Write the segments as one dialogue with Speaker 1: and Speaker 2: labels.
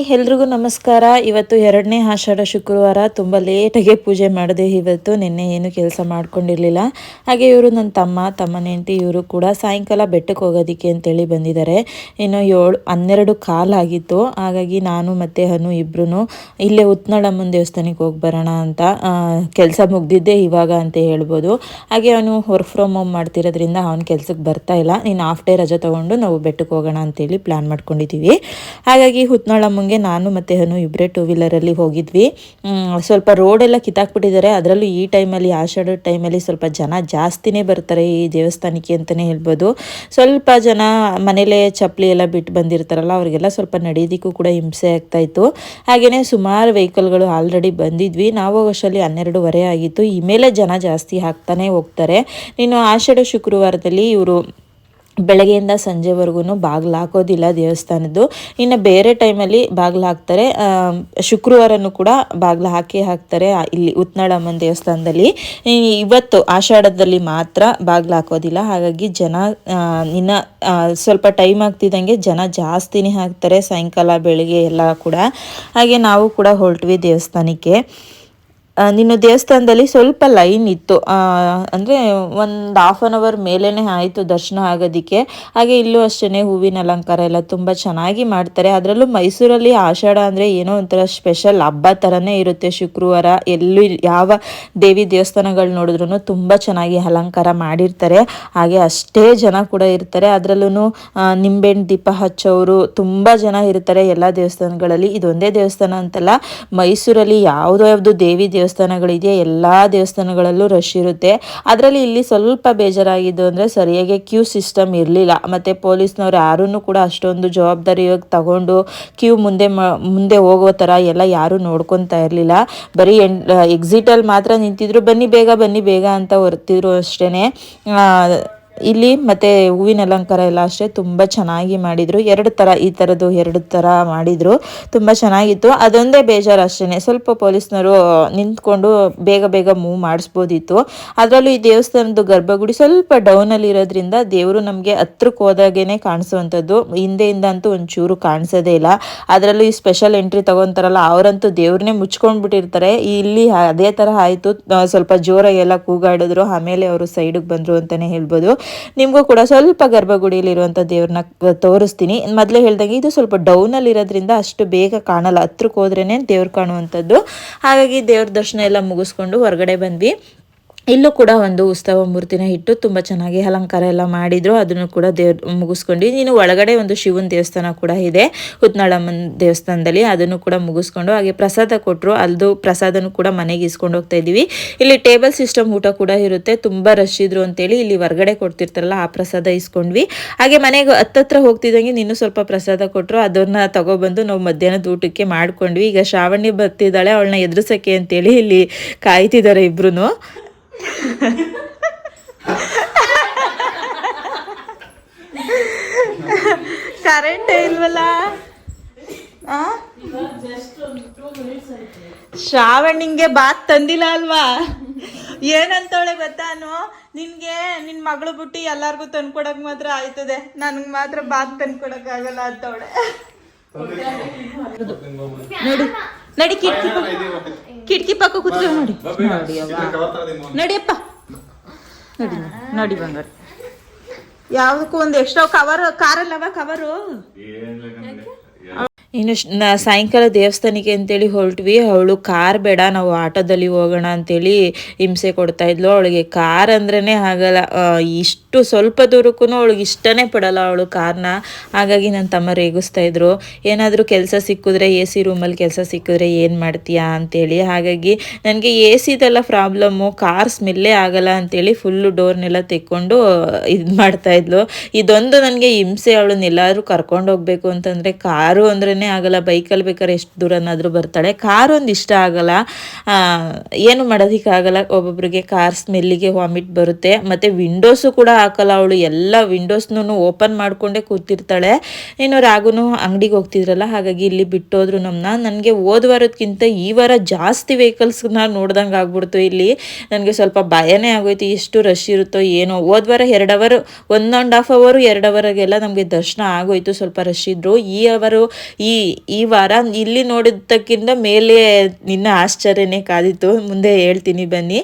Speaker 1: Hi ಎಲ್ರಿಗೂ ನಮಸ್ಕಾರ. ಇವತ್ತು ಎರಡನೇ ಆಷಾಢ ಶುಕ್ರವಾರ. ತುಂಬ ಲೇಟಾಗೆ ಪೂಜೆ ಮಾಡಿದೆ ಇವತ್ತು ನಿನ್ನೆ ಏನು ಕೆಲಸ ಮಾಡ್ಕೊಂಡಿರಲಿಲ್ಲ. ಹಾಗೆ ಇವರು ನನ್ನ ತಮ್ಮ ತಮ್ಮ ಹೆಂಡತಿ ಇವರು ಕೂಡ ಸಾಯಂಕಾಲ ಬೆಟ್ಟಕ್ಕೆ ಹೋಗೋದಕ್ಕೆ ಅಂತೇಳಿ ಬಂದಿದ್ದಾರೆ. ಇನ್ನು ಏಳು, ಹನ್ನೆರಡು ಕಾಲಾಗಿತ್ತು ಹಾಗಾಗಿ ನಾನು ಮತ್ತು ಹನು ಇಬ್ಬರೂ ಇಲ್ಲೇ ಉತ್ನಳಮ್ಮನ ದೇವಸ್ಥಾನಕ್ಕೆ ಹೋಗಿ ಬರೋಣ ಅಂತ ಕೆಲಸ ಮುಗ್ದಿದ್ದೆ ಇವಾಗ ಅಂತ ಹೇಳ್ಬೋದು. ಹಾಗೆ ಅವನು ವರ್ಕ್ ಫ್ರಮ್ ಹೋಮ್ ಮಾಡ್ತಿರೋದ್ರಿಂದ ಅವನ ಕೆಲಸಕ್ಕೆ ಬರ್ತಾ ಇಲ್ಲ. ನೀನು ಹಾಫ್ ಡೇ ರಜೆ ತೊಗೊಂಡು ನಾವು ಬೆಟ್ಟಕ್ಕೆ ಹೋಗೋಣ ಅಂತೇಳಿ ಪ್ಲ್ಯಾನ್ ಮಾಡ್ಕೊಂಡಿದ್ದೀವಿ. ಹಾಗಾಗಿ ಹುತ್ನಾಳಮ್ಮಂಗೆ ನಾನು ಮತ್ತು ಹನು ಇಬ್ಬರೇ ಟೂ ವೀಲರಲ್ಲಿ ಹೋಗಿದ್ವಿ. ಸ್ವಲ್ಪ ರೋಡೆಲ್ಲ ಕಿತ್ತಾಕ್ಬಿಟ್ಟಿದ್ದಾರೆ. ಅದರಲ್ಲೂ ಈ ಟೈಮಲ್ಲಿ ಆಷಾಢ ಟೈಮಲ್ಲಿ ಸ್ವಲ್ಪ ಜನ ಜಾಸ್ತಿನೇ ಬರ್ತಾರೆ ಈ ದೇವಸ್ಥಾನಕ್ಕೆ ಅಂತಲೇ ಹೇಳ್ಬೋದು. ಸ್ವಲ್ಪ ಜನ ಮನೇಲೇ ಚಪ್ಪಲಿ ಎಲ್ಲ ಬಿಟ್ಟು ಬಂದಿರ್ತಾರಲ್ಲ, ಅವರಿಗೆಲ್ಲ ಸ್ವಲ್ಪ ನಡೆಯೋದಕ್ಕೂ ಕೂಡ ಹಿಂಸೆ ಆಗ್ತಾಯಿತ್ತು ಹಾಗೆಯೇ ಸುಮಾರು ವೆಹಿಕಲ್ಗಳು ಆಲ್ರೆಡಿ ಬಂದಿದ್ವಿ. ನಾವು ಹೋಗೋಷ್ಟರಲ್ಲಿ ಹನ್ನೆರಡುವರೆ ಆಗಿತ್ತು. ಈ ಮೇಲೆ ಜನ ಜಾಸ್ತಿ ಹಾಕ್ತಾನೆ ಹೋಗ್ತಾರೆ. ನೀನು ಆಷಾಢ ಶುಕ್ರವಾರದಲ್ಲಿ ಇವರು ಬೆಳಗ್ಗೆಯಿಂದ ಸಂಜೆವರೆಗೂ ಬಾಗಿಲು ಹಾಕೋದಿಲ್ಲ ದೇವಸ್ಥಾನದ್ದು. ಇನ್ನು ಬೇರೆ ಟೈಮಲ್ಲಿ ಬಾಗಿಲು ಹಾಕ್ತಾರೆ. ಶುಕ್ರವಾರನೂ ಕೂಡ ಬಾಗಿಲು ಹಾಕಿ ಹಾಕ್ತಾರೆ ಇಲ್ಲಿ ಉತ್ನಾಳಮ್ಮನ ದೇವಸ್ಥಾನದಲ್ಲಿ. ಇವತ್ತು ಆಷಾಢದಲ್ಲಿ ಮಾತ್ರ ಬಾಗಿಲು ಹಾಕೋದಿಲ್ಲ. ಹಾಗಾಗಿ ಜನ ಇನ್ನ ಸ್ವಲ್ಪ ಟೈಮ್ ಆಗ್ತಿದ್ದಂಗೆ ಜನ ಜಾಸ್ತಿನೇ ಹಾಕ್ತಾರೆ. ಸಾಯಂಕಾಲ, ಬೆಳಗ್ಗೆ ಎಲ್ಲ ಕೂಡ. ಹಾಗೆ ನಾವು ಕೂಡ ಹೊರಟ್ವಿ ದೇವಸ್ಥಾನಕ್ಕೆ. ನಿನ್ನ ದೇವಸ್ಥಾನದಲ್ಲಿ ಸ್ವಲ್ಪ ಲೈನ್ ಇತ್ತು. ಅಂದರೆ ಒಂದು ಹಾಫ್ ಆನ್ ಅವರ್ ಮೇಲೇ ಆಯಿತು ದರ್ಶನ ಆಗೋದಕ್ಕೆ. ಹಾಗೆ ಇಲ್ಲೂ ಅಷ್ಟೇ ಹೂವಿನ ಅಲಂಕಾರ ಎಲ್ಲ ತುಂಬ ಚೆನ್ನಾಗಿ ಮಾಡ್ತಾರೆ. ಅದರಲ್ಲೂ ಮೈಸೂರಲ್ಲಿ ಆಷಾಢ ಅಂದರೆ ಏನೋ ಒಂಥರ ಸ್ಪೆಷಲ್ ಹಬ್ಬ ಥರನೇ ಇರುತ್ತೆ ಶುಕ್ರವಾರ. ಎಲ್ಲೂ ಯಾವ ದೇವಿ ದೇವಸ್ಥಾನಗಳು ನೋಡಿದ್ರು ತುಂಬ ಚೆನ್ನಾಗಿ ಅಲಂಕಾರ ಮಾಡಿರ್ತಾರೆ. ಹಾಗೆ ಅಷ್ಟೇ ಜನ ಕೂಡ ಇರ್ತಾರೆ. ಅದರಲ್ಲೂ ನಿಂಬೆಹಣ್ಣು ದೀಪ ಹಚ್ಚೋರು ತುಂಬ ಜನ ಇರ್ತಾರೆ ಎಲ್ಲ ದೇವಸ್ಥಾನಗಳಲ್ಲಿ. ಇದೊಂದೇ ದೇವಸ್ಥಾನ ಅಂತಲ್ಲ, ಮೈಸೂರಲ್ಲಿ ಯಾವುದೋ ಯಾವುದು ದೇವಿ ದೇವಸ್ಥಾನಗಳಿದೆಯೋ? ಎಲ್ಲ ದೇವಸ್ಥಾನಗಳಲ್ಲೂ ರಶ್ ಇರುತ್ತೆ. ಅದರಲ್ಲಿ ಇಲ್ಲಿ ಸ್ವಲ್ಪ ಬೇಜಾರಾಗಿದ್ದು ಅಂದರೆ ಸರಿಯಾಗಿ ಕ್ಯೂ ಸಿಸ್ಟಮ್ ಇರಲಿಲ್ಲ. ಮತ್ತು ಪೊಲೀಸ್ನವ್ರು ಯಾರೂ ಕೂಡ ಅಷ್ಟೊಂದು ಜವಾಬ್ದಾರಿಯಾಗಿ ತಗೊಂಡು ಕ್ಯೂ ಮುಂದೆ ಮುಂದೆ ಹೋಗೋ ಥರ ಎಲ್ಲ ಯಾರೂ ನೋಡ್ಕೊತಾ ಇರಲಿಲ್ಲ. ಬರೀ ಎನ್ ಎಕ್ಸಿಟಲ್ಲಿ ಮಾತ್ರ ನಿಂತಿದ್ರು, ಬನ್ನಿ ಬೇಗ ಬನ್ನಿ ಬೇಗ ಅಂತ ಹೊರ್ತಿದ್ರು ಅಷ್ಟೇ ಇಲ್ಲಿ ಮತ್ತೆ ಹೂವಿನ ಅಲಂಕಾರ ಎಲ್ಲ ಅಷ್ಟೇ, ತುಂಬ ಚೆನ್ನಾಗಿ ಮಾಡಿದರು. ಎರಡು ಥರ ಈ ಥರದ್ದು ಎರಡು ಥರ ಮಾಡಿದರು. ತುಂಬ ಚೆನ್ನಾಗಿತ್ತು. ಅದೊಂದೇ ಬೇಜಾರು ಅಷ್ಟೇ ಸ್ವಲ್ಪ ಪೊಲೀಸ್ನವರು ನಿಂತ್ಕೊಂಡು ಬೇಗ ಬೇಗ ಮೂವ್ ಮಾಡಿಸ್ಬೋದಿತ್ತು. ಅದರಲ್ಲೂ ಈ ದೇವಸ್ಥಾನದ ಗರ್ಭಗುಡಿ ಸ್ವಲ್ಪ ಡೌನಲ್ಲಿ ಇರೋದ್ರಿಂದ ದೇವರು ನಮಗೆ ಹತ್ರಕ್ಕೆ ಹೋದಾಗೇನೆ ಕಾಣಿಸುವಂಥದ್ದು. ಹಿಂದೆಯಿಂದ ಅಂತೂ ಒಂಚೂರು ಕಾಣಿಸೋದೇ ಇಲ್ಲ. ಅದರಲ್ಲೂ ಈ ಸ್ಪೆಷಲ್ ಎಂಟ್ರಿ ತಗೊಂತಾರಲ್ಲ, ಅವರಂತೂ ದೇವ್ರನ್ನೇ ಮುಚ್ಕೊಂಡ್ಬಿಟ್ಟಿರ್ತಾರೆ. ಇಲ್ಲಿ ಅದೇ ಥರ ಆಯಿತು. ಸ್ವಲ್ಪ ಜೋರಾಗಿ ಎಲ್ಲ ಕೂಗಾಡಿದ್ರು. ಆಮೇಲೆ ಅವರು ಸೈಡಿಗೆ ಬಂದರು ಅಂತಲೇ ಹೇಳ್ಬೋದು. ನಿಮಗೂ ಕೂಡ ಸ್ವಲ್ಪ ಗರ್ಭಗುಡಿಯಲ್ಲಿರುವಂಥ ದೇವ್ರನ್ನ ತೋರಿಸ್ತೀನಿ. ಮೊದಲೇ ಹೇಳ್ದಂಗೆ ಇದು ಸ್ವಲ್ಪ ಡೌನಲ್ಲಿ ಇರೋದ್ರಿಂದ ಅಷ್ಟು ಬೇಗ ಕಾಣಲ್ಲ. ಹತ್ರಕ್ಕೆ ಹೋದ್ರೇ ದೇವ್ರು ಕಾಣುವಂಥದ್ದು. ಹಾಗಾಗಿ ದೇವ್ರ ದರ್ಶನ ಎಲ್ಲ ಮುಗಿಸ್ಕೊಂಡು ಹೊರಗಡೆ ಬಂದ್ವಿ. ಇಲ್ಲೂ ಕೂಡ ಒಂದು ಉತ್ಸವ ಮೂರ್ತಿನ ಇಟ್ಟು ತುಂಬ ಚೆನ್ನಾಗಿ ಅಲಂಕಾರ ಎಲ್ಲ ಮಾಡಿದ್ರು. ಅದನ್ನು ಕೂಡ ದೇವ್ರ ಮುಗಿಸ್ಕೊಂಡು ನೀನು ಒಳಗಡೆ ಒಂದು ಶಿವನ ದೇವಸ್ಥಾನ ಕೂಡ ಇದೆ ಹುತ್ನಾಳಮ್ಮನ ದೇವಸ್ಥಾನದಲ್ಲಿ. ಅದನ್ನು ಕೂಡ ಮುಗಿಸ್ಕೊಂಡು ಹಾಗೆ ಪ್ರಸಾದ ಕೊಟ್ಟರು ಅಲ್ದು ಪ್ರಸಾದನೂ ಕೂಡ ಮನೆಗೆ ಇಸ್ಕೊಂಡು ಹೋಗ್ತಾ ಇದ್ದೀವಿ. ಇಲ್ಲಿ ಟೇಬಲ್ ಸಿಸ್ಟಮ್ ಊಟ ಕೂಡ ಇರುತ್ತೆ. ತುಂಬ ರಶ್ ಇದ್ರು ಅಂತೇಳಿ ಇಲ್ಲಿ ಹೊರಗಡೆ ಕೊಡ್ತಿರ್ತಾರಲ್ಲ, ಆ ಪ್ರಸಾದ ಇಸ್ಕೊಂಡ್ವಿ. ಹಾಗೆ ಮನೆಗೆ ಹತ್ತತ್ರ ಹೋಗ್ತಿದ್ದಂಗೆ ನೀನು ಸ್ವಲ್ಪ ಪ್ರಸಾದ ಕೊಟ್ಟರು ಅದನ್ನ ತಗೊಬಂದು ನಾವು ಮಧ್ಯಾಹ್ನದ ಊಟಕ್ಕೆ ಮಾಡ್ಕೊಂಡ್ವಿ. ಈಗ ಶ್ರಾವಣಿ ಬರ್ತಿದ್ದಾಳೆ, ಅವಳನ್ನ ಎದುರಿಸಕ್ಕೆ ಅಂತೇಳಿ ಇಲ್ಲಿ ಕಾಯ್ತಿದ್ದಾರೆ ಇಬ್ರು ಕರೆಂಟ್ ಇಲ್ವಲ್ಲ? ಶ್ರಾವಣ್ ನಿಂಗೆ ಬಾತ್ ತಂದಿಲ್ಲ ಅಲ್ವಾ? ಏನಂತವಳೆ ಗೊತ್ತಾನು ನಿನ್ಗೆ ನಿನ್ ಮಗಳು ಬಿಟ್ಟು ಎಲ್ಲಾರ್ಗು ತಂದ್ಕೊಡಕ್ ಮಾತ್ರ ಆಯ್ತದೆ. ನನ್ಗ್ ಮಾತ್ರ ಬಾತ್ ತಂದ್ಕೊಡಕ್ ಆಗಲ್ಲ ಅಂತವಳೆ. ನೋಡಿ ನಡಿ ಕಿಟಕಿ ಕಿಟಕಿ ಪಕ್ಕ ಕುತ್ಕೊ ನೋಡಿ. ನೋಡಿ. ನಡಿಯಪ್ಪ. ನಡಿ ನೋಡಿ ಬಂಗಾರ. ಯಾವ್ದಕ್ಕೂ ಒಂದು ಎಷ್ಟೋ ಕವರ್ ಕಾರಲ್ಲವ ಕವರು ಇನ್ನು ಸಾಯಂಕಾಲ ದೇವಸ್ಥಾನಕ್ಕೆ ಅಂತೇಳಿ ಹೊರಟ್ವಿ. ಅವಳು ಕಾರ್ ಬೇಡ, ನಾವು ಆಟೋದಲ್ಲಿ ಹೋಗೋಣ ಅಂತೇಳಿ ಹಿಂಸೆ ಕೊಡ್ತಾ ಇದ್ಲು. ಅವಳಿಗೆ ಕಾರ್ ಅಂದ್ರೇ ಆಗಲ್ಲ. ಇಷ್ಟು ಸ್ವಲ್ಪ ದೂರಕ್ಕೂ ಅವಳಿಗೆ ಇಷ್ಟನೇ ಪಡಲ್ಲ ಅವಳು ಕಾರ್ನ. ಹಾಗಾಗಿ ನನ್ನ ತಮ್ಮ ರೇಗಿಸ್ತಾ ಇದ್ರು. ಏನಾದರೂ ಕೆಲಸ ಸಿಕ್ಕಿದ್ರೆ ಎ ಸಿ ರೂಮಲ್ಲಿ ಕೆಲಸ ಸಿಕ್ಕಿದ್ರೆ ಏನು ಮಾಡ್ತೀಯಾ ಅಂತೇಳಿ. ಹಾಗಾಗಿ ನನಗೆ ಎ ಸಿದೆಲ್ಲ ಪ್ರಾಬ್ಲಮ್ಮು, ಕಾರ್ ಸ್ಮೆಲ್ಲೇ ಆಗಲ್ಲ ಅಂತೇಳಿ ಫುಲ್ಲು ಡೋರ್ನೆಲ್ಲ ತೆಕ್ಕೊಂಡು ಇದು ಮಾಡ್ತಾ ಇದ್ಲು. ಇದೊಂದು ನನಗೆ ಹಿಂಸೆ. ಅವಳನ್ನ ಕರ್ಕೊಂಡು ಹೋಗ್ಬೇಕು ಅಂತಂದರೆ ಕಾರು ಅಂದ್ರೇ ಆಗಲ್ಲ, ಬೈಕಲ್ಲಿ ಬೇಕಾದ್ರೆ ಎಷ್ಟು ದೂರನಾದರೂ ಬರ್ತಾಳೆ. ಕಾರ್ ಒಂದು ಇಷ್ಟ ಆಗಲ್ಲ ಏನು ಮಾಡೋದಕ್ಕಾಗಲ್ಲ ಒಬ್ಬೊಬ್ಬರಿಗೆ ಕಾರ್ ಸ್ಮೆಲ್ಲಿಗೆ ವಾಮಿಟ್ ಬರುತ್ತೆ. ಮತ್ತು ವಿಂಡೋಸು ಕೂಡ ಹಾಕಲ್ಲ ಅವಳು. ಎಲ್ಲ ವಿಂಡೋಸ್ನೂ ಓಪನ್ ಮಾಡಿಕೊಂಡೇ ಕೂತಿರ್ತಾಳೆ. ಇನ್ನು ರಾಗುನು ಅಂಗಡಿಗೆ ಹೋಗ್ತಿದ್ರಲ್ಲ, ಹಾಗಾಗಿ ಇಲ್ಲಿ ಬಿಟ್ಟೋದ್ರು ನಮ್ಮನ್ನ ನನಗೆ ಹೋದ ವಾರದಕ್ಕಿಂತ ಈ ವಾರ ಜಾಸ್ತಿ ವೆಹಿಕಲ್ಸ್ನ ನೋಡ್ದಂಗೆ ಆಗ್ಬಿಡ್ತು ಇಲ್ಲಿ. ನನಗೆ ಸ್ವಲ್ಪ ಭಯನೇ ಆಗೋಯ್ತು. ಎಷ್ಟು ರಶ್ ಇರುತ್ತೋ ಏನೋ. ಹೋದ ವಾರ ಎರಡು ಅವರ್ ಒನ್ ಆ್ಯಂಡ್ ಹಾಫ್ ಅವರು ಎರಡು ಅವರಿಗೆಲ್ಲ ನಮಗೆ ದರ್ಶನ ಆಗೋಯ್ತು. ಸ್ವಲ್ಪ ರಶ್ ಇದ್ರು. ಈ ಅವರು ಈ ಈ ವಾರ ಇಲ್ಲಿ ನೋಡಿದ್ದಕ್ಕಿಂತ ಮೇಲೆ ನಿನ್ನ ಆಶ್ಚರ್ಯನೇ ಕಾದಿತ್ತು. ಮುಂದೆ ಹೇಳ್ತೀನಿ ಬನ್ನಿ.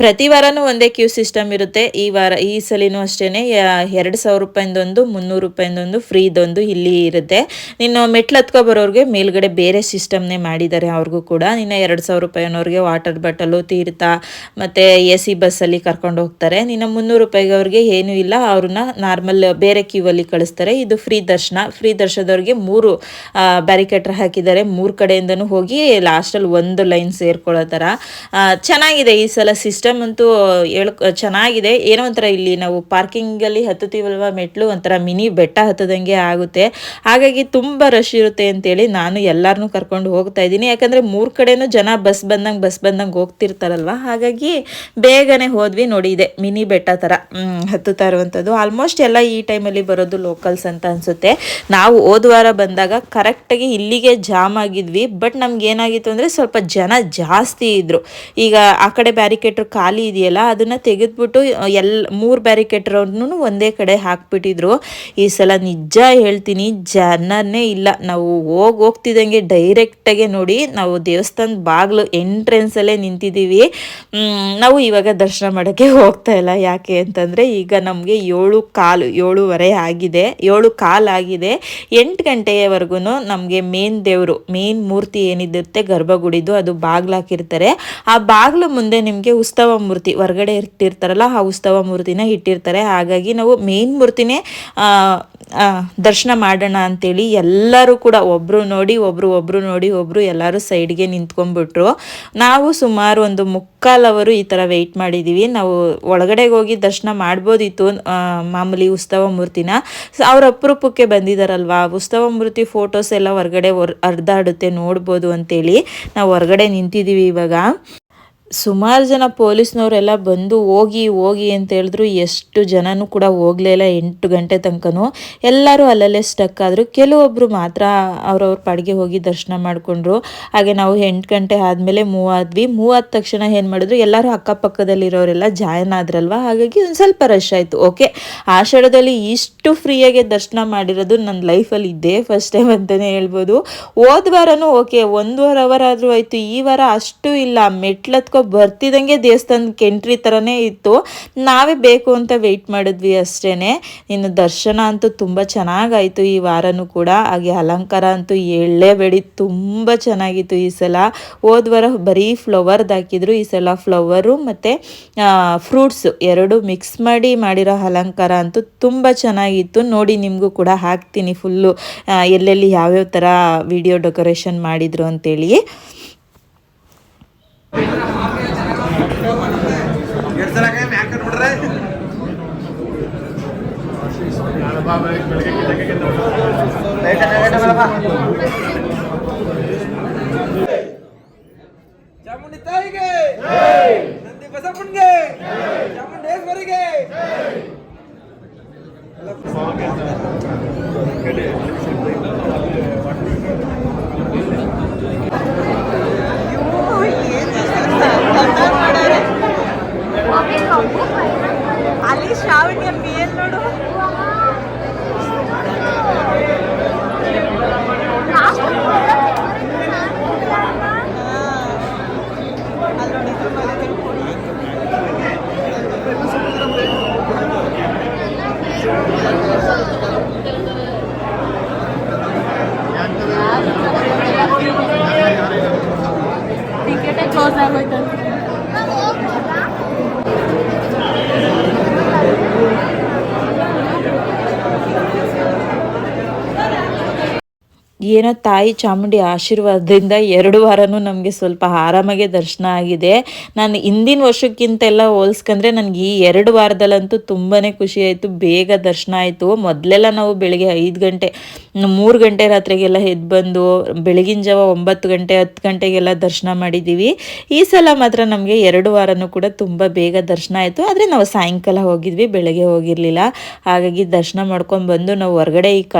Speaker 1: ಪ್ರತಿ ವಾರನೂ ಒಂದೇ ಕ್ಯೂ ಸಿಸ್ಟಮ್ ಇರುತ್ತೆ. ಈ ವಾರ, ಈ ಸಲಿನೂ ಅಷ್ಟೇ ಎರಡು ಸಾವಿರ ರೂಪಾಯಿಂದೊಂದು, ಮುನ್ನೂರು ರೂಪಾಯಿಂದೊಂದು ಫ್ರೀದೊಂದು ಇಲ್ಲಿ ಇರುತ್ತೆ. ನೀನು ಮೆಟ್ಲು ಹತ್ಕೊ ಬರೋರಿಗೆ ಮೇಲ್ಗಡೆ ಬೇರೆ ಸಿಸ್ಟಮ್ನೇ ಮಾಡಿದ್ದಾರೆ ಅವ್ರಿಗೂ ಕೂಡ. ನಿನ್ನ ಎರಡು ಸಾವಿರ ರೂಪಾಯಿನವ್ರಿಗೆ ವಾಟರ್ ಬಾಟಲು, ತೀರ್ಥ, ಮತ್ತು ಎ ಸಿ ಬಸ್ಸಲ್ಲಿ ಕರ್ಕೊಂಡು ಹೋಗ್ತಾರೆ. ನಿನ್ನ ಮುನ್ನೂರು ರೂಪಾಯಿಗೆ ಅವ್ರಿಗೆ ಏನೂ ಇಲ್ಲ. ಅವ್ರನ್ನ ನಾರ್ಮಲ್ ಬೇರೆ ಕ್ಯೂ ಅಲ್ಲಿ ಕಳಿಸ್ತಾರೆ. ಇದು ಫ್ರೀ ದರ್ಶನ. ಫ್ರೀ ದರ್ಶನದವ್ರಿಗೆ ಮೂರು ಬ್ಯಾರಿಕೇಟರ್ ಹಾಕಿದ್ದಾರೆ. ಮೂರು ಕಡೆಯಿಂದನೂ ಹೋಗಿ ಲಾಸ್ಟಲ್ಲಿ ಒಂದು ಲೈನ್ ಸೇರ್ಕೊಳ್ಳೋ ಥರ. ಚೆನ್ನಾಗಿದೆ ಈ ಸಲ ಸಿಸ್ಟಮ್. ಅಂತೂ ಹೇಳ್ ಚೆನ್ನಾಗಿದೆ. ಏನೋ ಒಂಥರ ಇಲ್ಲಿ ನಾವು ಪಾರ್ಕಿಂಗಲ್ಲಿ ಹತ್ತುತ್ತೀವಲ್ವ ಮೆಟ್ಲು, ಒಂಥರ ಮಿನಿ ಬೆಟ್ಟ ಹತ್ತದಂಗೆ ಆಗುತ್ತೆ. ಹಾಗಾಗಿ ತುಂಬ ರಶ್ ಇರುತ್ತೆ ಅಂತೇಳಿ ನಾನು ಎಲ್ಲರನ್ನೂ ಕರ್ಕೊಂಡು ಹೋಗ್ತಾ ಇದ್ದೀನಿ. ಯಾಕಂದರೆ ಮೂರು ಕಡೆನೂ ಜನ ಬಸ್ ಬಂದಂಗೆ ಬಸ್ ಬಂದಂಗೆ ಹೋಗ್ತಿರ್ತಾರಲ್ವ? ಹಾಗಾಗಿ ಬೇಗನೆ ಹೋದ್ವಿ ನೋಡಿ ಇದೆ ಮಿನಿ ಬೆಟ್ಟ ಥರ ಹತ್ತುತ್ತಾ ಇರುವಂಥದ್ದು. ಆಲ್ಮೋಸ್ಟ್ ಎಲ್ಲ ಈ ಟೈಮಲ್ಲಿ ಬರೋದು ಲೋಕಲ್ಸ್ ಅಂತ ಅನಿಸುತ್ತೆ. ನಾವು ಹೋದ ವಾರ ಬಂದಾಗ ಕರೆಕ್ಟಾಗಿ ಇಲ್ಲಿಗೆ ಜಾಮ್ ಆಗಿದ್ವಿ. ಬಟ್ ನಮ್ಗೆ ಏನಾಗಿತ್ತು ಅಂದರೆ ಸ್ವಲ್ಪ ಜನ ಜಾಸ್ತಿ ಇದ್ದರು ಈಗ ಆ ಕಡೆ ಬ್ಯಾರಿಕೇಟ್ರ್ ಖಾಲಿ ಇದೆಯಲ್ಲ, ಅದನ್ನು ತೆಗೆದ್ಬಿಟ್ಟು ಎಲ್, ಮೂರು ಬ್ಯಾರಿಕೇಟ್ರನ್ನು ಒಂದೇ ಕಡೆ ಹಾಕ್ಬಿಟ್ಟಿದ್ರು. ಈ ಸಲ ನಿಜ ಹೇಳ್ತೀನಿ, ಜನನೇ ಇಲ್ಲ. ನಾವು ಹೋಗಿ ಹೋಗ್ತಿದ್ದಂಗೆ ಡೈರೆಕ್ಟಾಗೆ ನೋಡಿ, ನಾವು ದೇವಸ್ಥಾನದ ಬಾಗಿಲು ಎಂಟ್ರೆನ್ಸಲ್ಲೇ ನಿಂತಿದ್ದೀವಿ ನಾವು ಇವಾಗ ದರ್ಶನ ಮಾಡೋಕ್ಕೆ ಹೋಗ್ತಾ ಇಲ್ಲ. ಯಾಕೆ ಅಂತಂದರೆ, ಈಗ ನಮಗೆ ಏಳು ಕಾಲು, ಏಳುವರೆ ಆಗಿದೆ. ಏಳು ಕಾಲು ಆಗಿದೆ. ಎಂಟು ಗಂಟೆಯವರೆಗೂ ನಮಗೆ ಮೇನ್ ದೇವರು, ಮೇನ್ ಮೂರ್ತಿ ಏನಿರುತ್ತೆ, ಗರ್ಭಗುಡಿದು ಅದು ಬಾಗಿಲು ಹಾಕಿರ್ತಾರೆ. ಆ ಬಾಗಿಲು ಮುಂದೆ ನಿಮಗೆ ಉತ್ಸವ ಮೂರ್ತಿ ಹೊರಗಡೆ ಇಟ್ಟಿರ್ತಾರಲ್ಲ, ಆ ಉತ್ಸವ ಮೂರ್ತಿನ ಇಟ್ಟಿರ್ತಾರೆ. ಹಾಗಾಗಿ ನಾವು ಮೇನ್ ಮೂರ್ತಿನೇ ದರ್ಶನ ಮಾಡೋಣ ಅಂತೇಳಿ ಎಲ್ಲರೂ ಕೂಡ ಒಬ್ಬರು ನೋಡಿ ಒಬ್ಬರು ಒಬ್ಬರು ನೋಡಿ ಒಬ್ಬರು ಎಲ್ಲರೂ ಸೈಡ್ಗೆ ನಿಂತ್ಕೊಂಡ್ಬಿಟ್ರು. ನಾವು ಸುಮಾರು ಒಂದು ಮುಕ್ಕಾಲು ಅವರು ಈ ಥರ ವೆಯ್ಟ್ ಮಾಡಿದ್ದೀವಿ ನಾವು ಒಳಗಡೆ ಹೋಗಿ ದರ್ಶನ ಮಾಡ್ಬೋದಿತ್ತು ಮಾಮೂಲಿ ಉತ್ಸವ ಮೂರ್ತಿನ. ಅವ್ರ ಅಪರೂಪಕ್ಕೆ ಬಂದಿದ್ದಾರಲ್ವಾ ಉತ್ಸವ ಮೂರ್ತಿ ಫೋಟೋಸ್ ಎಲ್ಲ ಹೊರಗಡೆ ಹೊರ್ ಹರಿದಾಡುತ್ತೆ ನೋಡ್ಬೋದು ಅಂತೇಳಿ ನಾವು ಹೊರಗಡೆ ನಿಂತಿದ್ದೀವಿ ಇವಾಗ. ಸುಮಾರು ಜನ ಪೊಲೀಸ್ನವರೆಲ್ಲ ಬಂದು ಹೋಗಿ ಹೋಗಿ ಅಂತ ಹೇಳಿದ್ರು. ಎಷ್ಟು ಜನನೂ ಕೂಡ ಹೋಗ್ಲೇ ಇಲ್ಲ, ಎಂಟು ಗಂಟೆ ತನಕನೂ. ಎಲ್ಲರೂ ಅಲ್ಲಲ್ಲೇ ಸ್ಟಕ್ ಆದರು. ಕೆಲವೊಬ್ಬರು ಮಾತ್ರ ಅವ್ರವ್ರ ಪಾಡಿಗೆ ಹೋಗಿ ದರ್ಶನ ಮಾಡಿಕೊಂಡ್ರು. ಹಾಗೆ ನಾವು ಎಂಟು ಗಂಟೆ ಆದಮೇಲೆ ಮೂವ್ ಆದ್ವಿ ಮೂವ್ ಆದ ತಕ್ಷಣ ಏನು ಮಾಡಿದ್ರು, ಎಲ್ಲರೂ ಅಕ್ಕಪಕ್ಕದಲ್ಲಿರೋರೆಲ್ಲ ಜಾಯ್ನ್ ಆದ್ರಲ್ವ? ಹಾಗಾಗಿ ಒಂದು ಸ್ವಲ್ಪ ರಶ್ ಆಯಿತು. ಓಕೆ ಆಷಾಢದಲ್ಲಿ ಇಷ್ಟು ಫ್ರೀಯಾಗಿ ದರ್ಶನ ಮಾಡಿರೋದು ನನ್ನ ಲೈಫಲ್ಲಿ ಇದ್ದೇ ಫಸ್ಟ್ ಟೈಮ್ ಅಂತಲೇ ಹೇಳ್ಬೋದು. ಹೋದ ಓಕೆ ವಾರ ಅವರ್ ಆದರೂ ಆಯಿತು. ಈ ವಾರ ಅಷ್ಟು ಇಲ್ಲ. ಮೆಟ್ಲತ್ಕೊ ಬರ್ತಿದ್ದಂಗೆ ದೇವಸ್ಥಾನಕ್ಕೆ ಎಂಟ್ರಿ ಥರನೇ ಇತ್ತು. ನಾವೇ ಬೇಕು ಅಂತ ವೆಯ್ಟ್ ಮಾಡಿದ್ವಿ ಅಷ್ಟೇ ಇನ್ನು ದರ್ಶನ ಅಂತೂ ತುಂಬ ಚೆನ್ನಾಗಾಯಿತು ಈ ವಾರನೂ ಕೂಡ. ಹಾಗೆ ಅಲಂಕಾರ ಅಂತೂ ಎಳ್ಳೇಬೇಡಿ ತುಂಬ ಚೆನ್ನಾಗಿತ್ತು ಈ ಸಲ. ಹೋದ ವಾರ ಬರೀ ಫ್ಲವರ್ದು ಹಾಕಿದ್ರು. ಈ ಸಲ ಫ್ಲವರು ಮತ್ತು ಫ್ರೂಟ್ಸು ಎರಡು ಮಿಕ್ಸ್ ಮಾಡಿ ಮಾಡಿರೋ ಅಲಂಕಾರ ಅಂತೂ ತುಂಬ ಚೆನ್ನಾಗಿತ್ತು. ನೋಡಿ ನಿಮಗೂ ಕೂಡ ಹಾಕ್ತೀನಿ ಫುಲ್ಲು ಎಲ್ಲೆಲ್ಲಿ ಯಾವ್ಯಾವ ಥರ ವಿಡಿಯೋ ಡೆಕೋರೇಷನ್ ಮಾಡಿದ್ರು ಅಂತೇಳಿ.
Speaker 2: ಚಾಮುಂಡಿ ತಾಯಿಗೆ ನಂದಿ ಬಸಪ್ಪನ್ಗೆ ಚಾಮುಂಡೇಶ್ವರಿಗೆ
Speaker 3: ಅಲ್ಲಿ ಶ್ರಾವಣಿ ಅಮ್ಮಿ ಏನೋ
Speaker 1: ತಾಯಿ ಚಾಮುಂಡಿ ಆಶೀರ್ವಾದದಿಂದ ಎರಡು ವಾರನೂ ನಮಗೆ ಸ್ವಲ್ಪ ಆರಾಮಾಗೆ ದರ್ಶನ ಆಗಿದೆ. ನಾನು ಹಿಂದಿನ ವರ್ಷಕ್ಕಿಂತೆಲ್ಲ ಹೋಲಿಸ್ಕೊಂಡ್ರೆ ನನಗೆ ಈ ಎರಡು ವಾರದಲ್ಲಂತೂ ತುಂಬಾ ಖುಷಿ ಆಯಿತು, ಬೇಗ ದರ್ಶನ ಆಯಿತು. ಮೊದಲೆಲ್ಲ ನಾವು ಬೆಳಗ್ಗೆ ಐದು ಗಂಟೆ ಮೂರು ಗಂಟೆ ರಾತ್ರಿಗೆಲ್ಲ ಎದ್ದು ಬಂದು, ಬೆಳಗಿನ ಜಾವ ಒಂಬತ್ತು ಗಂಟೆ, ಹತ್ತು ಗಂಟೆಗೆಲ್ಲ ದರ್ಶನ ಮಾಡಿದ್ದೀವಿ. ಈ ಸಲ ಮಾತ್ರ ನಮಗೆ ಎರಡು ವಾರನೂ ಕೂಡ ತುಂಬ ಬೇಗ ದರ್ಶನ ಆಯಿತು. ಆದರೆ ನಾವು ಸಾಯಂಕಾಲ ಹೋಗಿದ್ವಿ, ಬೆಳಗ್ಗೆ ಹೋಗಿರಲಿಲ್ಲ. ಹಾಗಾಗಿ ದರ್ಶನ ಮಾಡ್ಕೊಂಡು ಬಂದು ನಾವು ಹೊರಗಡೆ ಈ ಕ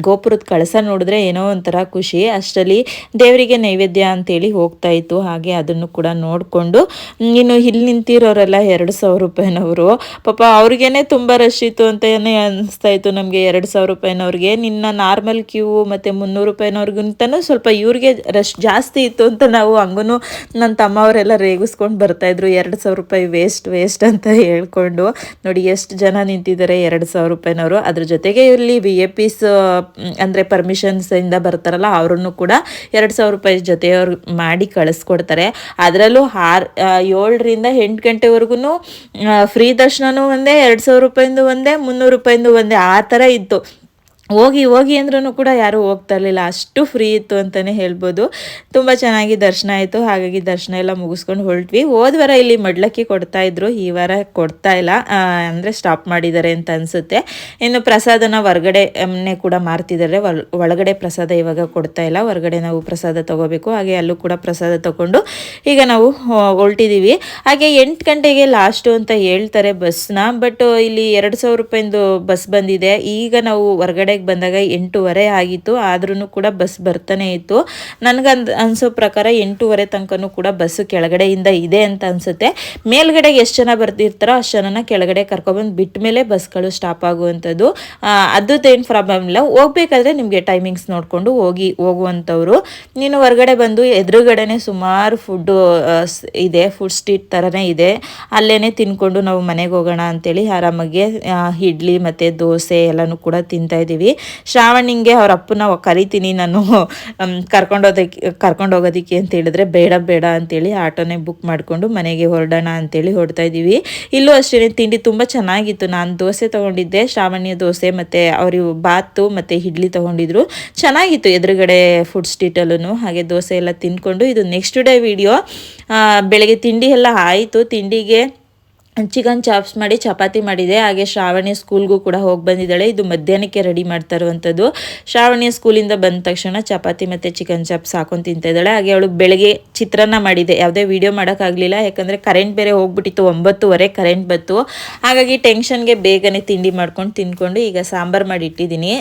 Speaker 1: ಗೋಪುರದ ಕಳಸ ನೋಡಿದ್ರೆ ಏನೋ ಒಂಥರ ಖುಷಿ. ಅಷ್ಟರಲ್ಲಿ ದೇವರಿಗೆ ನೈವೇದ್ಯ ಅಂತೇಳಿ ಹೋಗ್ತಾ ಇತ್ತು. ಹಾಗೆ ಅದನ್ನು ಕೂಡ ನೋಡಿಕೊಂಡು ಇನ್ನು ಇಲ್ಲಿ ನಿಂತಿರೋರೆಲ್ಲ ಎರಡು ಸಾವಿರ ರೂಪಾಯಿನವರು. ಪಾಪ ಅವ್ರಿಗೇನೆ ತುಂಬ ರಶ್ ಇತ್ತು ಅಂತ ಅನಿಸ್ತಾ ಇತ್ತು ನಮಗೆ. ಎರಡು ಸಾವಿರ ರೂಪಾಯಿನವ್ರಿಗೆ. ನಿನ್ನ ನಾರ್ಮಲ್ ಕ್ಯೂ ಮತ್ತು ಮುನ್ನೂರು ರೂಪಾಯಿನವ್ರಿಗಿಂತನೂ ಸ್ವಲ್ಪ ಇವ್ರಿಗೆ ರಶ್ ಜಾಸ್ತಿ ಇತ್ತು ಅಂತ ನಾವು ಹಂಗೂ ನನ್ನ ತಮ್ಮ ಅವರೆಲ್ಲ ರೇಗಿಸ್ಕೊಂಡು ಬರ್ತಾಯಿದ್ರು ಎರಡು ಸಾವಿರ ರೂಪಾಯಿ ವೇಸ್ಟ್ ವೇಸ್ಟ್ ಅಂತ ಹೇಳ್ಕೊಂಡು ನೋಡಿ ಎಷ್ಟು ಜನ ನಿಂತಿದ್ದಾರೆ ಎರಡು ಸಾವಿರ ರೂಪಾಯಿನವರು. ಅದ್ರ ಜೊತೆಗೆ ಇಲ್ಲಿ ವಿ ಎ ಪಿಸ್ ಅಂದರೆ ಪರ್ಮಿಷನ್ಸಿಂದ ಬರ್ತಾರಲ್ಲ, ಅವ್ರನ್ನು ಕೂಡ ಎರಡು ಸಾವಿರ ರೂಪಾಯಿ ಜೊತೆಯವ್ರು ಮಾಡಿ ಕಳಿಸ್ಕೊಡ್ತಾರೆ. ಅದರಲ್ಲೂ ಆರು ಏಳರಿಂದ ಎಂಟು ಗಂಟೆವರೆಗೂ ಫ್ರೀ ದರ್ಶನವೂ ಒಂದೇ, ಎರಡು ಸಾವಿರ ರೂಪಾಯಿಂದು ಒಂದೇ, ಮುನ್ನೂರು ರೂಪಾಯಿಂದು ಒಂದೇ, ಆ ಥರ ಇತ್ತು. ಹೋಗಿ ಹೋಗಿ ಅಂದ್ರೂ ಕೂಡ ಯಾರೂ ಹೋಗ್ತಾ ಇರಲಿಲ್ಲ. ಅಷ್ಟು ಫ್ರೀ ಇತ್ತು ಅಂತಲೇ ಹೇಳ್ಬೋದು. ತುಂಬ ಚೆನ್ನಾಗಿ ದರ್ಶನ ಆಯಿತು. ಹಾಗಾಗಿ ದರ್ಶನ ಎಲ್ಲ ಮುಗಿಸ್ಕೊಂಡು ಹೊರಟ್ವಿ. ಹೋದ ವಾರ ಇಲ್ಲಿ ಮಡ್ಲಕ್ಕಿ ಕೊಡ್ತಾ ಇದ್ರು. ಈ ವಾರ ಕೊಡ್ತಾ ಇಲ್ಲ. ಅಂದರೆ ಸ್ಟಾಪ್ ಮಾಡಿದ್ದಾರೆ ಅಂತ ಅನಿಸುತ್ತೆ. ಇನ್ನು ಪ್ರಸಾದನ ಹೊರಗಡೆ ಮ್ನೆ ಕೂಡ ಮಾರ್ತಿದ್ದಾರೆ. ಒಳಗಡೆ ಪ್ರಸಾದ ಇವಾಗ ಕೊಡ್ತಾ ಇಲ್ಲ. ಹೊರಗಡೆ ನಾವು ಪ್ರಸಾದ ತಗೋಬೇಕು. ಹಾಗೆ ಅಲ್ಲೂ ಕೂಡ ಪ್ರಸಾದ ತಗೊಂಡು ಈಗ ನಾವು ಹೊಲ್ಟಿದ್ದೀವಿ ಹಾಗೆ ಎಂಟು ಗಂಟೆಗೆ ಲಾಸ್ಟು ಅಂತ ಹೇಳ್ತಾರೆ ಬಸ್ನ. ಬಟ್ ಇಲ್ಲಿ ಎರಡು ಸಾವಿರ ರೂಪಾಯಿಂದು ಬಸ್ ಬಂದಿದೆ. ಈಗ ನಾವು ಹೊರಗಡೆಗೆ ಬಂದಾಗ ಎಂಟೂವರೆ ಆಗಿತ್ತು ಆದ್ರೂ ಕೂಡ ಬಸ್ ಬರ್ತಾನೆ ಇತ್ತು. ನನಗೆ ಅನ್ ಅನ್ಸೋ ಪ್ರಕಾರ ಎಂಟೂವರೆ ತನಕನೂ ಕೂಡ ಬಸ್ ಕೆಳಗಡೆಯಿಂದ ಇದೆ ಅಂತ ಅನ್ಸುತ್ತೆ. ಮೇಲ್ಗಡೆ ಎಷ್ಟು ಜನ ಬರ್ತಿರ್ತಾರೋ ಅಷ್ಟು ಜನನ ಕೆಳಗಡೆ ಕರ್ಕೊಬಂದು ಬಿಟ್ಟ ಮೇಲೆ ಬಸ್ಗಳು ಸ್ಟಾಪ್ ಆಗುವಂಥದ್ದು. ಅದ್ರದ್ದೇನು ಪ್ರಾಬ್ಲಮ್ ಇಲ್ಲ. ಹೋಗ್ಬೇಕಾದ್ರೆ ನಿಮಗೆ ಟೈಮಿಂಗ್ಸ್ ನೋಡಿಕೊಂಡು ಹೋಗಿ, ಹೋಗುವಂಥವ್ರು. ನೀನು ಹೊರಗಡೆ ಬಂದು ಎದುರುಗಡೆನೆ ಸುಮಾರು ಫುಡ್ಡು ಇದೆ ಫುಡ್ ಸ್ಟ್ರೀಟ್ ಥರನೇ ಇದೆ. ಅಲ್ಲೇ ತಿನ್ಕೊಂಡು ನಾವು ಮನೆಗೆ ಹೋಗೋಣ ಅಂತೇಳಿ ಆರಾಮಾಗಿ ಇಡ್ಲಿ ಮತ್ತು ದೋಸೆ ಎಲ್ಲನೂ ಕೂಡ ತಿಂತಾ ಇದ್ದೀವಿ. ಶ್ರಾವಣಿಂಗೆ ಅವ್ರ ಅಪ್ಪನ ಕರಿತೀನಿ, ನಾನು ಕರ್ಕೊಂಡೋದಕ್ಕೆ, ಕರ್ಕೊಂಡೋಗೋದಕ್ಕೆ ಅಂತ ಹೇಳಿದ್ರೆ ಬೇಡ ಬೇಡ ಅಂತೇಳಿ ಆಟೋನೇ ಬುಕ್ ಮಾಡಿಕೊಂಡು ಮನೆಗೆ ಹೊರಡೋಣ ಅಂತೇಳಿ ಹೊರಡ್ತಾ ಇದ್ದೀವಿ. ಇಲ್ಲೂ ಅಷ್ಟೇ ತಿಂಡಿ ತುಂಬ ಚೆನ್ನಾಗಿತ್ತು. ನಾನು ದೋಸೆ ತೊಗೊಂಡಿದ್ದೆ, ಶ್ರಾವಣಿಯ ದೋಸೆ ಮತ್ತು ಅವರು ಬಾತು ಮತ್ತು ಇಡ್ಲಿ ತೊಗೊಂಡಿದ್ರು. ಚೆನ್ನಾಗಿತ್ತು ಎದುರುಗಡೆ ಫುಡ್ ಸ್ಟ್ರೀಟಲ್ಲೂ ಹಾಗೆ ದೋಸೆ ಎಲ್ಲ ತಿಂದ್ಕೊಂಡು ಇದು ನೆಕ್ಸ್ಟ್ ಡೇ ವಿಡಿಯೋ ಬೆಳಗ್ಗೆ ತಿಂಡಿ ಎಲ್ಲ ಆಯಿತು. ತಿಂಡಿಗೆ ಚಿಕನ್ ಚಾಪ್ಸ್ ಮಾಡಿ, ಚಪಾತಿ ಮಾಡಿದೆ. ಹಾಗೆ ಶ್ರಾವಣಿ ಸ್ಕೂಲ್ಗೂ ಕೂಡ ಹೋಗಿ ಬಂದಿದ್ದಾಳೆ. ಇದು ಮಧ್ಯಾಹ್ನಕ್ಕೆ ರೆಡಿ ಮಾಡ್ತಾ ಇರುವಂಥದ್ದು. ಶ್ರಾವಣಿಯ ಸ್ಕೂಲಿಂದ ಬಂದ ತಕ್ಷಣ ಚಪಾತಿ ಮತ್ತು ಚಿಕನ್ ಚಾಪ್ಸ್ ಹಾಕೊಂಡು ತಿಂತಿದ್ದಾಳೆ ಹಾಗೆ ಅವಳು ಬೆಳಗ್ಗೆ ಚಿತ್ರಾನ್ನ ಮಾಡಿದೆ. ಯಾವುದೇ ವೀಡಿಯೋ ಮಾಡೋಕ್ಕಾಗಲಿಲ್ಲ. ಯಾಕಂದರೆ ಕರೆಂಟ್ ಬೇರೆ ಹೋಗ್ಬಿಟ್ಟಿತ್ತು. ಒಂಬತ್ತುವರೆ ಕರೆಂಟ್ ಬಂತು. ಹಾಗಾಗಿ ಟೆನ್ಷನ್ಗೆ ಬೇಗನೆ ತಿಂಡಿ ಮಾಡ್ಕೊಂಡು ತಿಂದ್ಕೊಂಡು ಈಗ ಸಾಂಬಾರು ಮಾಡಿ ಇಟ್ಟಿದ್ದೀನಿ.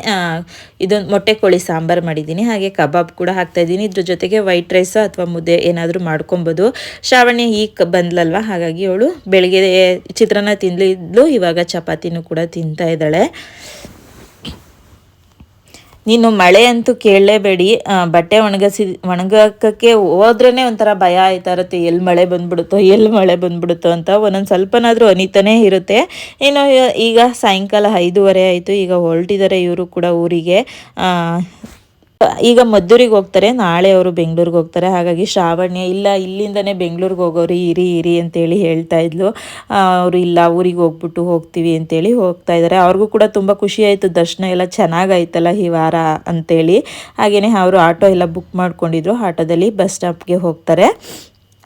Speaker 1: ಇದೊಂದು ಮೊಟ್ಟೆ ಕೋಳಿ ಸಾಂಬಾರು ಮಾಡಿದ್ದೀನಿ. ಹಾಗೆ ಕಬಾಬ್ ಕೂಡ ಹಾಕ್ತಾ ಇದ್ದೀನಿ. ಇದ್ರ ಜೊತೆಗೆ ವೈಟ್ ರೈಸ್ ಅಥವಾ ಮುದ್ದೆ ಏನಾದರೂ ಮಾಡ್ಕೊಬೋದು. ಶ್ರಾವಣಿ ಈಗ ಬಂದ್ಲಲ್ವ? ಹಾಗಾಗಿ ಅವಳು ಬೆಳಗ್ಗೆ ಚಿತ್ರಾನ್ನ ತಿನ್ಲಿದ್ಲು ಇವಾಗ ಚಪಾತಿನೂ ಕೂಡ ತಿಂತಾ ಇದ್ದಾಳೆ. ನೀನು ಮಳೆ ಅಂತೂ ಕೇಳಲೇಬೇಡಿ. ಬಟ್ಟೆ ಒಣಗಿಸಿ ಒಣಗಕ್ಕೆ ಹೋದ್ರೇ ಒಂಥರ ಭಯ ಆಯ್ತಾ ಇರುತ್ತೆ. ಎಲ್ಲಿ ಮಳೆ ಬಂದ್ಬಿಡುತ್ತೋ, ಎಲ್ಲಿ ಮಳೆ ಬಂದ್ಬಿಡುತ್ತೋ ಅಂತ. ಒಂದೊಂದು ಸ್ವಲ್ಪನಾದರೂ ಅನಿತಾನೇ ಇರುತ್ತೆ. ಇನ್ನು ಈಗ ಸಾಯಂಕಾಲ ಐದೂವರೆ ಆಯಿತು. ಈಗ ಹೊರಟಿದ್ದಾರೆ ಇವರು ಕೂಡ ಊರಿಗೆ. ಈಗ ಮದ್ದೂರಿಗೆ ಹೋಗ್ತಾರೆ, ನಾಳೆ ಅವರು ಬೆಂಗಳೂರಿಗೆ ಹೋಗ್ತಾರೆ. ಹಾಗಾಗಿ ಶ್ರಾವಣ್ಯ, ಇಲ್ಲ, ಇಲ್ಲಿಂದನೇ ಬೆಂಗಳೂರಿಗೆ ಹೋಗೋರು ಇರಿ ಇರಿ ಅಂತೇಳಿ ಹೇಳ್ತಾ ಇದ್ಲು. ಅವರು ಇಲ್ಲ, ಊರಿಗೆ ಹೋಗ್ಬಿಟ್ಟು ಹೋಗ್ತೀವಿ ಅಂತೇಳಿ ಹೋಗ್ತಾ ಇದ್ದಾರೆ. ಅವ್ರಿಗೂ ಕೂಡ ತುಂಬ ಖುಷಿ ಆಯಿತು. ದರ್ಶನ ಎಲ್ಲ ಚೆನ್ನಾಗಾಯ್ತಲ್ಲ ಈ ವಾರ ಅಂತೇಳಿ. ಹಾಗೆಯೇ ಅವರು ಆಟೋ ಎಲ್ಲ ಬುಕ್ ಮಾಡ್ಕೊಂಡಿದ್ರು. ಆಟೋದಲ್ಲಿ ಬಸ್ ಸ್ಟಾಪ್ಗೆ ಹೋಗ್ತಾರೆ.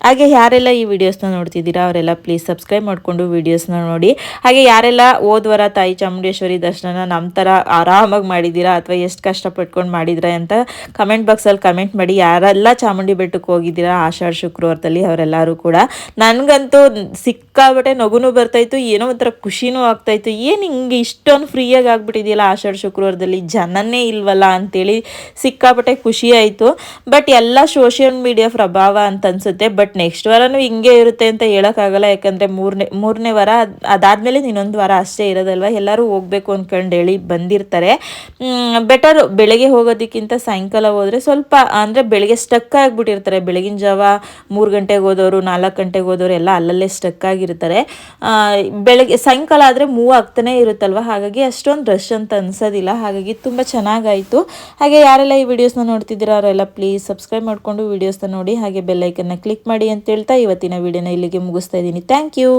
Speaker 1: ಹಾಗೆ ಯಾರೆಲ್ಲ ಈ ವಿಡಿಯೋಸ್ನ ನೋಡ್ತಿದ್ದೀರಾ, ಅವರೆಲ್ಲ ಪ್ಲೀಸ್ ಸಬ್ಸ್ಕ್ರೈಬ್ ಮಾಡಿಕೊಂಡು ವೀಡಿಯೋಸ್ನ ನೋಡಿ. ಹಾಗೆ ಯಾರೆಲ್ಲ ಓದ್ವರ ತಾಯಿ ಚಾಮುಂಡೇಶ್ವರಿ ದರ್ಶನನ ನಮ್ಮ ಥರ ಆರಾಮಾಗಿ ಮಾಡಿದ್ದೀರಾ ಅಥವಾ ಎಷ್ಟು ಕಷ್ಟಪಟ್ಕೊಂಡು ಮಾಡಿದ್ರ ಅಂತ ಕಮೆಂಟ್ ಬಾಕ್ಸಲ್ಲಿ ಕಮೆಂಟ್ ಮಾಡಿ. ಯಾರೆಲ್ಲ ಚಾಮುಂಡಿ ಬೆಟ್ಟಕ್ಕೆ ಹೋಗಿದ್ದೀರಾ, ಆಷಾಢ, ಶುಕ್ರವಾರದಲ್ಲಿ ಅವರೆಲ್ಲರೂ ಕೂಡ. ನನಗಂತೂ ಸಿಕ್ಕಾಬಟ್ಟೆ ನಗುನು ಬರ್ತಾಯಿತ್ತು, ಏನೋ ಒಂಥರ ಖುಷಿನೂ ಆಗ್ತಾಯಿತ್ತು. ಏನು ಹಿಂಗೆ ಇಷ್ಟೊಂದು ಫ್ರೀಯಾಗಿ ಆಗ್ಬಿಟ್ಟಿದೆಯಲ್ಲ ಆಷಾಢ, ಶುಕ್ರವಾರದಲ್ಲಿ? ಜನನೇ ಇಲ್ವಲ್ಲ ಅಂತೇಳಿ ಸಿಕ್ಕಾಪಟ್ಟೆ ಖುಷಿ ಆಯಿತು. ಬಟ್ ಎಲ್ಲ ಸೋಷಿಯಲ್ ಮೀಡಿಯಾ ಪ್ರಭಾವ ಅಂತ ಅನ್ಸುತ್ತೆ. ಬಟ್ ನೆಕ್ಸ್ಟ್ ವಾರನೂ ಹಿಂಗೆ ಇರುತ್ತೆ ಅಂತ ಹೇಳೋಕ್ಕಾಗಲ್ಲ, ಯಾಕಂದರೆ ಮೂರನೇ ಮೂರನೇ ವಾರ ಅದಾದಮೇಲೆ ಇನ್ನೊಂದು ವಾರ ಅಷ್ಟೇ ಇರೋದಲ್ವ? ಎಲ್ಲರೂ ಹೋಗ್ಬೇಕು ಅಂದ್ಕೊಂಡು ಹೇಳಿ ಬಂದಿರ್ತಾರೆ. ಬೆಟರ್ ಬೆಳಗ್ಗೆ ಹೋಗೋದಕ್ಕಿಂತ ಸಾಯಂಕಾಲ ಹೋದರೆ ಸ್ವಲ್ಪ, ಅಂದರೆ ಬೆಳಗ್ಗೆ ಸ್ಟಕ್ ಆಗಿಬಿಟ್ಟಿರ್ತಾರೆ. ಬೆಳಗಿನ ಜಾವ ಮೂರು ಗಂಟೆಗೆ ಹೋದವರು ನಾಲ್ಕು ಗಂಟೆಗೆ ಹೋದವರು ಎಲ್ಲ ಅಲ್ಲಲ್ಲೇ ಸ್ಟಕ್ ಆಗಿರ್ತಾರೆ. ಬೆಳಗ್ಗೆ, ಸಾಯಂಕಾಲ ಆದರೆ ಮೂವ್ ಆಗ್ತಾನೆ ಇರುತ್ತಲ್ವ? ಹಾಗಾಗಿ ಅಷ್ಟೊಂದು ರಶ್ ಅಂತ ಅನ್ಸೋದಿಲ್ಲ. ಹಾಗಾಗಿ ತುಂಬ ಚೆನ್ನಾಗಾಯಿತು. ಹಾಗೆ ಯಾರೆಲ್ಲ ಈ ವಿಡಿಯೋಸ್ನ ನೋಡ್ತಿದ್ದೀರಾ, ಅವರೆಲ್ಲ ಪ್ಲೀಸ್ ಸಬ್ಸ್ಕ್ರೈಬ್ ಮಾಡಿಕೊಂಡು ವಿಡಿಯೋಸ್ನ ನೋಡಿ, ಹಾಗೆ ಬೆಲ್ಲೈಕನ್ನ ಕ್ಲಿಕ್ ಮಾಡಿ ಅಂತ ಹೇಳ್ತಾ ಇವತ್ತಿನ ವಿಡಿಯೋನ ಇಲ್ಲಿಗೆ ಮುಗಿಸ್ತಾ ಇದ್ದೀನಿ. Thank you